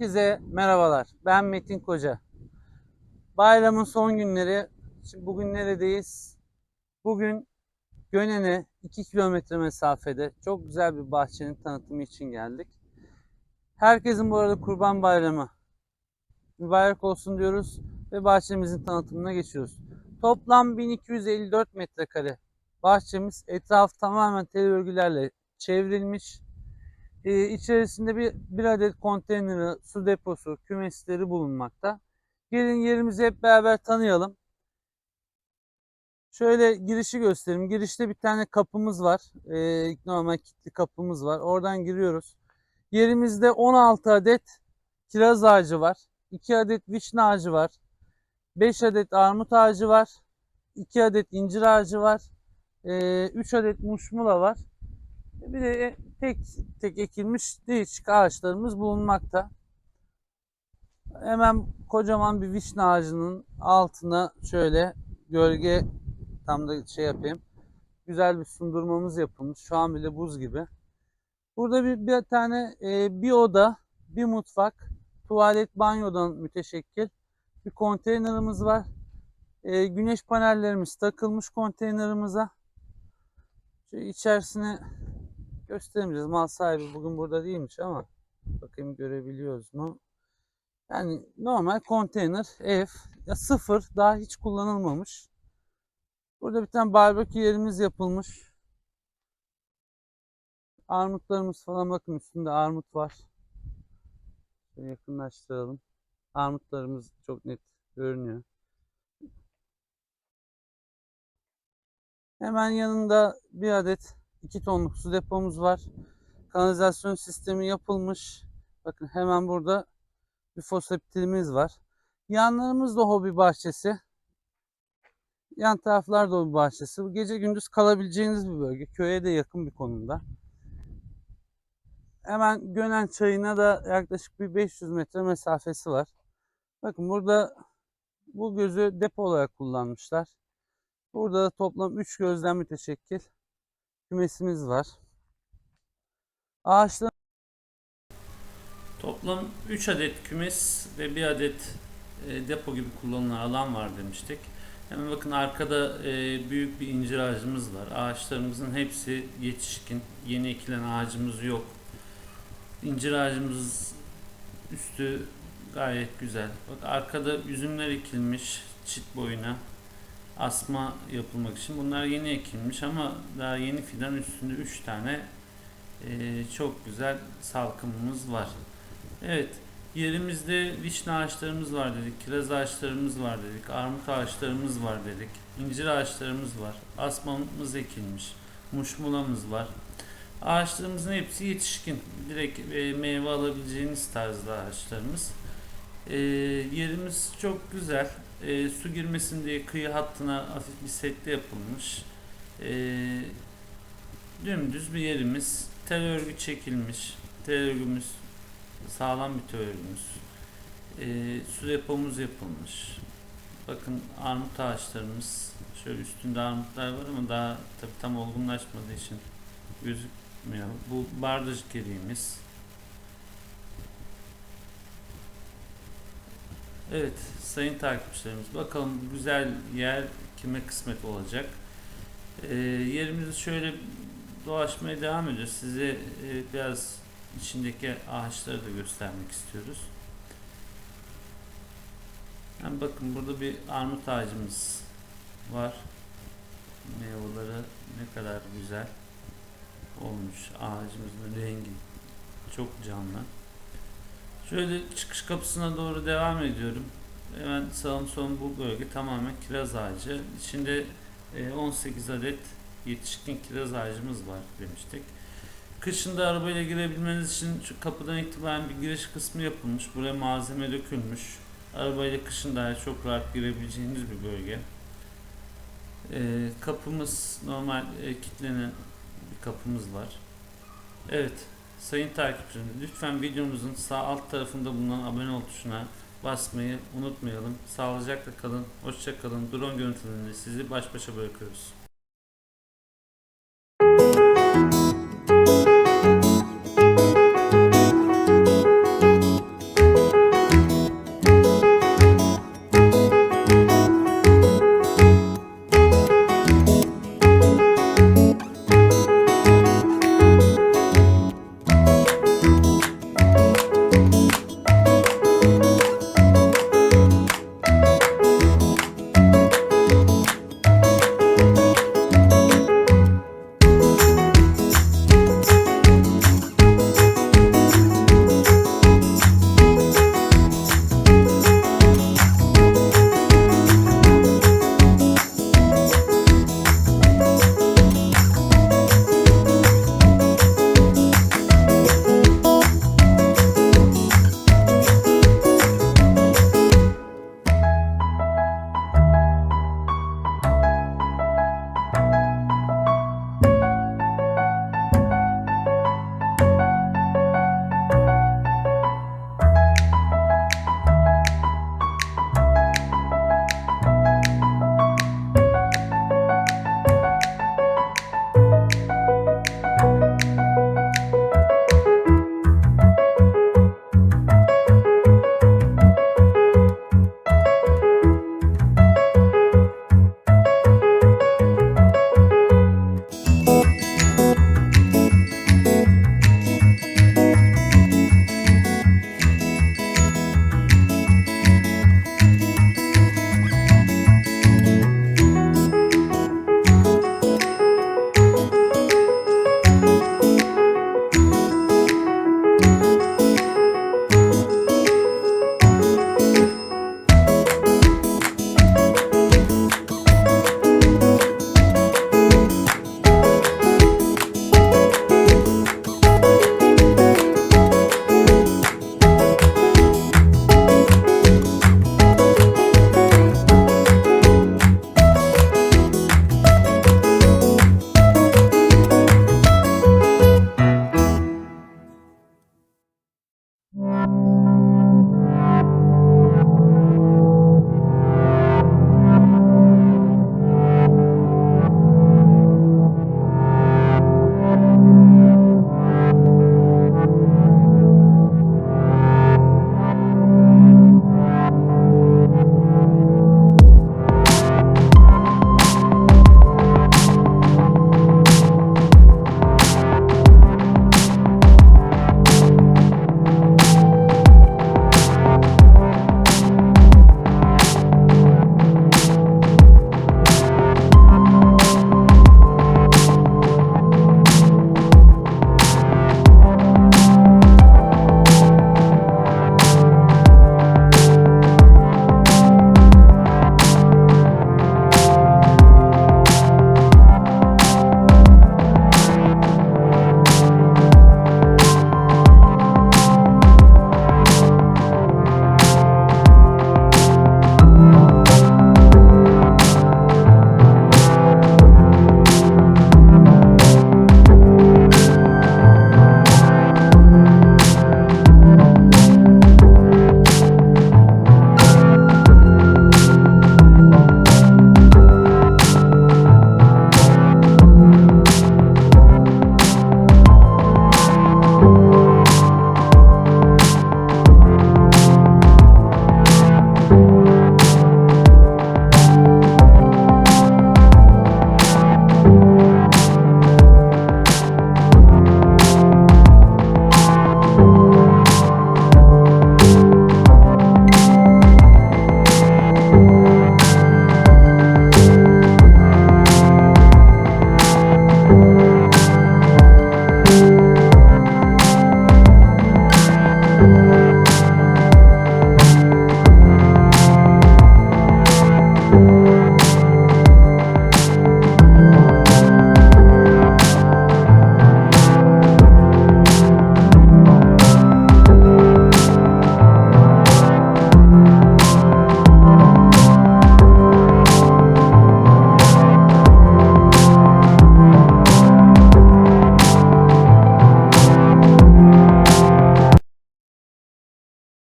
Herkese merhabalar. Ben Metin Koca. Bayramın son günleri. Şimdi bugün neredeyiz? Bugün Gönen'e 2 kilometre mesafede çok güzel bir bahçenin tanıtımı için geldik. Herkesin bu arada Kurban Bayramı mübarek olsun diyoruz ve bahçemizin tanıtımına geçiyoruz. Toplam 1254 metrekare bahçemiz. Etraf tamamen tel örgülerle çevrilmiş. Ee, içerisinde bir, bir adet konteyneri, su deposu, kümesleri bulunmakta. Gelin yerimizi hep beraber tanıyalım. Şöyle girişi göstereyim. Girişte bir tane kapımız var. Ee, normal kilitli kapımız var. Oradan giriyoruz. Yerimizde 16 adet kiraz ağacı var. 2 adet vişne ağacı var. 5 adet armut ağacı var. 2 adet incir ağacı var. 3 adet muşmula var. Bir de tek tek ekilmiş değişik ağaçlarımız bulunmakta. Hemen kocaman bir vişne ağacının altına şöyle gölge tam da şey yapayım. Güzel bir sundurmamız yapılmış. Şu an bile buz gibi. Burada bir, bir tane e, bir oda, bir mutfak, tuvalet, banyodan müteşekkil bir konteynerimiz var. E, güneş panellerimiz takılmış konteynerimize. Şu içerisine göstermeyeceğiz. Mal sahibi bugün burada değilmiş ama bakayım görebiliyoruz mu? Yani normal konteyner ev ya sıfır daha hiç kullanılmamış. Burada bir tane barbekü yerimiz yapılmış. Armutlarımız falan bakın üstünde armut var. Şöyle yakınlaştıralım. Armutlarımız çok net görünüyor. Hemen yanında bir adet 2 tonluk su depomuz var. Kanalizasyon sistemi yapılmış. Bakın hemen burada bir foseptilimiz var. Yanlarımızda hobi bahçesi. Yan taraflarda hobi bahçesi. Bu gece gündüz kalabileceğiniz bir bölge. Köye de yakın bir konumda. Hemen Gönen çayına da yaklaşık bir 500 metre mesafesi var. Bakın burada bu gözü depo olarak kullanmışlar. Burada da toplam 3 gözden müteşekkil kümesimiz var. Ağaçlar Toplam 3 adet kümes ve 1 adet e, depo gibi kullanılan alan var demiştik. Hemen bakın arkada e, büyük bir incir ağacımız var. Ağaçlarımızın hepsi yetişkin. Yeni ekilen ağacımız yok. İncir ağacımız üstü gayet güzel. Bak arkada üzümler ekilmiş çit boyuna. Asma yapılmak için. Bunlar yeni ekilmiş ama daha yeni fidan üstünde 3 tane e, çok güzel salkımımız var. Evet. Yerimizde vişne ağaçlarımız var dedik, kiraz ağaçlarımız var dedik, armut ağaçlarımız var dedik, incir ağaçlarımız var, asmamız ekilmiş, muşmulamız var. Ağaçlarımızın hepsi yetişkin, direkt e, meyve alabileceğiniz tarzda ağaçlarımız. E, yerimiz çok güzel, e, su girmesin diye kıyı hattına hafif bir setli yapılmış. E, dümdüz bir yerimiz, tel örgü çekilmiş, tel örgümüz sağlam bir teorimiz. Ee, su depomuz yapılmış. Bakın armut ağaçlarımız şöyle üstünde armutlar var ama daha tabi tam olgunlaşmadığı için gözükmüyor. Bu bardacık eriğimiz. Evet sayın takipçilerimiz bakalım bu güzel yer kime kısmet olacak. Ee, yerimizi şöyle dolaşmaya devam ediyoruz. Size e, biraz içindeki ağaçları da göstermek istiyoruz. Yani bakın burada bir armut ağacımız var. Meyveleri ne kadar güzel olmuş. Ağacımızın rengi çok canlı. Şöyle çıkış kapısına doğru devam ediyorum. Hemen sağım son bu bölge tamamen kiraz ağacı. İçinde 18 adet yetişkin kiraz ağacımız var demiştik. Kışında arabayla girebilmeniz için şu kapıdan itibaren bir giriş kısmı yapılmış. Buraya malzeme dökülmüş. Arabayla kışın daha çok rahat girebileceğiniz bir bölge. Ee, kapımız normal e, kilitlenen bir kapımız var. Evet sayın takipçilerim lütfen videomuzun sağ alt tarafında bulunan abone ol tuşuna basmayı unutmayalım. Sağlıcakla kalın, hoşça kalın. Drone görüntülerinde sizi baş başa bırakıyoruz.